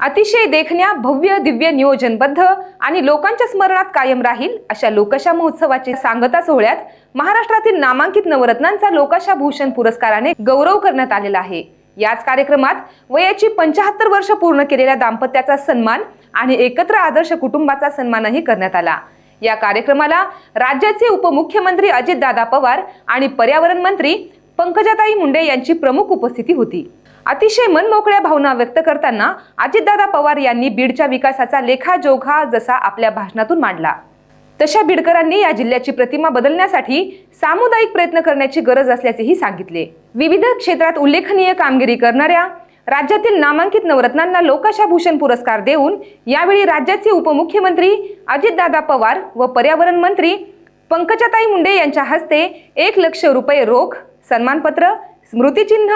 अतिशय देखण्या भव्य दिव्य नियोजनबद्ध आणि लोकांच्या स्मरणात कायम राहील अशा लोकशा महोत्सवाचे सांगता सोहळ्यात महाराष्ट्रातील नामांकित नवरत्नांचा लोकशा भूषण पुरस्काराने गौरव करण्यात आलेला आहे. याच कार्यक्रमात वयाची पंचाहत्तर वर्ष पूर्ण केलेल्या दाम्पत्याचा सन्मान आणि एकत्र आदर्श कुटुंबाचा सन्मानही करण्यात आला. या कार्यक्रमाला राज्याचे उपमुख्यमंत्री अजितदादा पवार आणि पर्यावरण मंत्री पंकजाताई मुंडे यांची प्रमुख उपस्थिती होती. अतिशय मनमोकळ्या भावना व्यक्त करताना अजितदादा पवार यांनी बीडच्या विकासाचा लेखाजोखा जसा आपल्या भाषणातून मांडला. तशा बीडकरांनी या जिल्ह्याची प्रतिमा बदलण्यासाठी सामुदायिक प्रयत्न करण्याची गरज असल्याचेही सांगितले. विविध क्षेत्रात उल्लेखनीय कामगिरी करणाऱ्या राज्यातील नामांकित नवरत्नांना लोकाशा भूषण पुरस्कार देऊन यावेळी राज्याचे उपमुख्यमंत्री अजितदादा पवार व पर्यावरण मंत्री पंकजाताई मुंडे यांच्या हस्ते एक लक्ष रुपये रोख सन्मानपत्र स्मृतिचिन्ह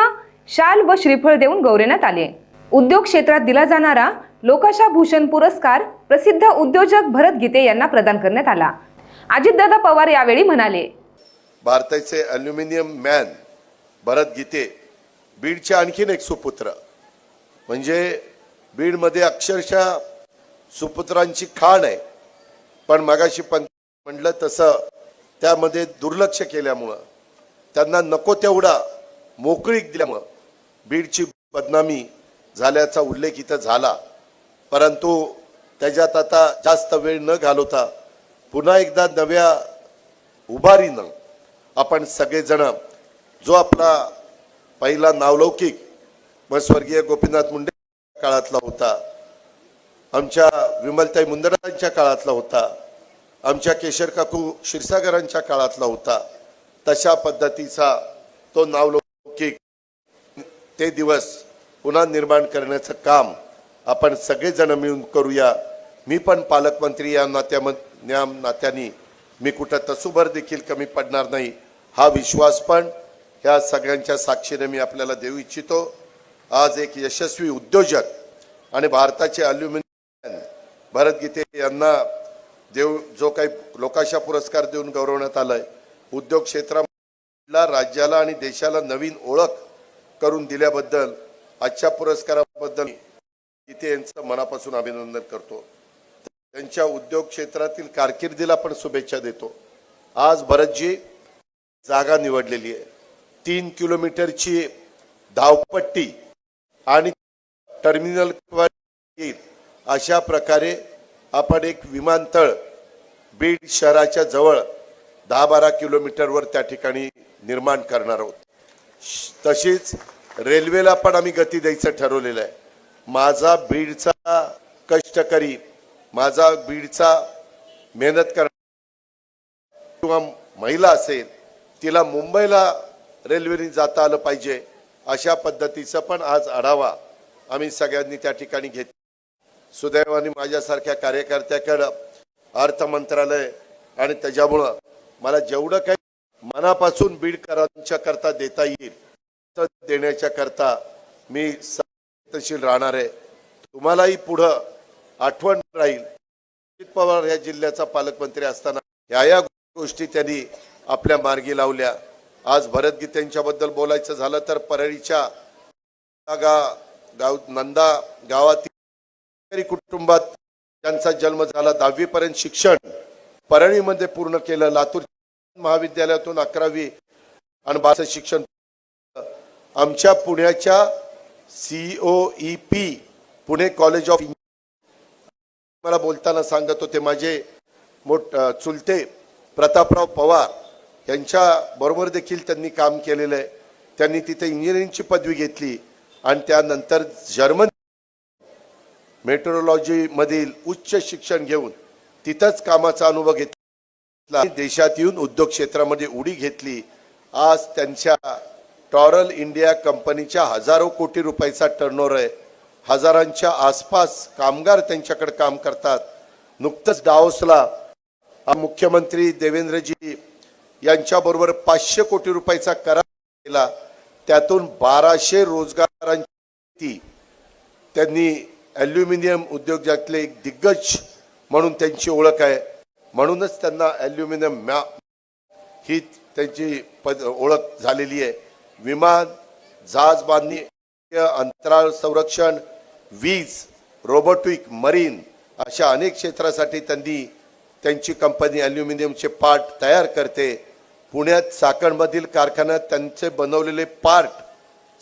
शाल व श्रीफळ देऊन गौरवण्यात आले. उद्योग क्षेत्रात दिला जाणारा लोकाशा भूषण पुरस्कार प्रसिद्ध उद्योजक भरत गीते यांना प्रदान करण्यात आला. अजितदादा पवार यावेळी म्हणाले भारताचे अल्युमिनियम मॅन भरत गीते बीडचे आणखीन एक सुपुत्र. म्हणजे बीडमध्ये अक्षरशः सुपुत्रांची खाण आहे. पण मगाशी पण म्हटलं तसं त्यामध्ये दुर्लक्ष केल्यामुळं त्यांना नको तेवढा मोकळीक दिल्यामुळं बीडची बदनामी झाल्याचा उल्लेख इथं झाला. परंतु त्याच्यात आता जास्त वेळ न घालवता पुन्हा एकदा नव्या उभारीनं आपण सगळेजण जो आपला पहिला नावलौकिक मग स्वर्गीय गोपीनाथ मुंडे काळातला होता आमच्या विमलताई मुंदडांच्या काळातला होता आमच्या केशर काकू क्षीरसागरांच्या काळातला होता तशा पद्धतीचा तो नावलौकिक ते दिवस पुन्हा निर्माण करण्याचं काम आपण सगळेजण मिळून करूया. मी पण पालकमंत्री या नात्याम या नात्याने मी कुठं तसूभर देखील कमी पडणार नाही हा विश्वास पण ह्या सगळ्यांच्या साक्षीने मी आपल्याला देऊ इच्छितो. आज एक यशस्वी उद्योजक आणि भारताचे अल्युमिनियम भरत गीते यांना देव जो काही लोकाशा पुरस्कार देऊन गौरवण्यात आलाय उद्योग क्षेत्राला राज्याला आणि देशाला नवीन ओळख करून दिल्याबद्दल आजच्या पुरस्काराबद्दल इथे यांचं मनापासून अभिनंदन करतो. त्यांच्या उद्योग क्षेत्रातील कारकिर्दीला पण शुभेच्छा देतो. आज भरतजी जागा निवडलेली आहे. तीन किलोमीटरची धावपट्टी आणि टर्मिनल येईल अशा प्रकारे आपण एक विमानतळ बीड शहराच्या जवळ दहा बारा किलोमीटरवर त्या ठिकाणी निर्माण करणार आहोत. तशीच रेल्वेला पण आम्ही गती द्यायचं ठरवलेलं आहे. माझा बीडचा कष्टकरी माझा बीडचा मेहनत कर किंवा महिला असेल तिला मुंबईला रेल्वेने जाता आलं पाहिजे अशा पद्धतीचा पण आज आढावा आम्ही सगळ्यांनी त्या ठिकाणी घेत सुदैवाने माझ्यासारख्या कार्यकर्त्याकडं अर्थ मंत्रालय आणि त्याच्यामुळं मला जेवढं काही मनापासून बीडकरांच्या करता देता येईल देण्याच्या करता मी संवेदनशील राहणार आहे. तुम्हालाही पुढं आठवण राहील अजित पवार या जिल्ह्याचा पालकमंत्री असताना या या गोष्टी त्यांनी आपल्या मार्गी लावल्या. आज भरत गीतेंच्याबद्दल बोलायचं झालं तर परळीच्या गा गाव नंदा गावातील कुटुंबात त्यांचा जन्म झाला. दहावीपर्यंत शिक्षण परळीमध्ये पूर्ण केलं. लातूर महाविद्यालयातून अकरावी आणि बाराचं शिक्षण आमच्या पुण्याच्या COE P Pune college of मला बोलताना सांगत होते माझे मोठ चुलते प्रतापराव पवार यांच्या बरोबर देखील त्यांनी काम केलेलं आहे. त्यांनी तिथे इंजिनिअरिंगची पदवी घेतली आणि त्यानंतर जर्मन मेट्रोलॉजी मधील उच्च शिक्षण घेऊन तिथंच कामाचा अनुभव घेतला. देशात येऊन उद्योग क्षेत्रामध्ये उडी घेतली. आज त्यांच्या टॉरल इंडिया कंपनीच्या हजारो कोटी रुपयाचा टर्नओव्हर आहे. हजारांच्या आसपास कामगार त्यांच्याकडे काम करतात. नुकतंच डाओसला मुख्यमंत्री देवेंद्रजी यांच्याबरोबर पाचशे कोटी रुपयाचा करार केला. त्यातून बाराशे रोजगारांची त्यांनी ॲल्युमिनियम उद्योगातले एक दिग्गज म्हणून त्यांची ओळख आहे. म्हणूनच त्यांना ॲल्युमिनियम मॅ ही त्यांची पद ओळख झालेली आहे. विमान जहाज बांधणी अंतराळ संरक्षण वीज रोबोटिक मरीन अशा अनेक क्षेत्रासाठी त्यांनी त्यांची कंपनी ॲल्युमिनियमचे पार्ट तयार करते. पुण्यात चाकणमधील कारखान्यात त्यांचे बनवलेले part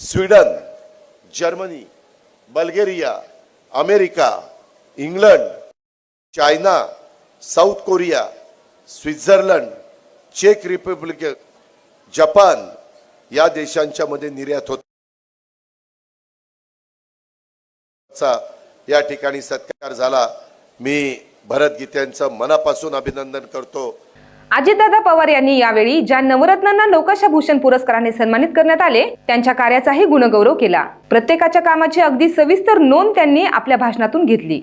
Sweden Germany Bulgaria America England China South Korea Switzerland check Republic Japan या देशांच्या मध्ये निर्यात होत या ठिकाणी सत्कार झाला. मी भरत गीत्यांचं मनापासून अभिनंदन करतो. अजितदादा पवार यांनी यावेळी ज्या नवरत्नांना लोकाशा भूषण पुरस्काराने सन्मानित करण्यात आले त्यांच्या कार्याचाही गुणगौरव केला. प्रत्येकाच्या कामाची अगदी सविस्तर नोंद त्यांनी आपल्या भाषणातून घेतली.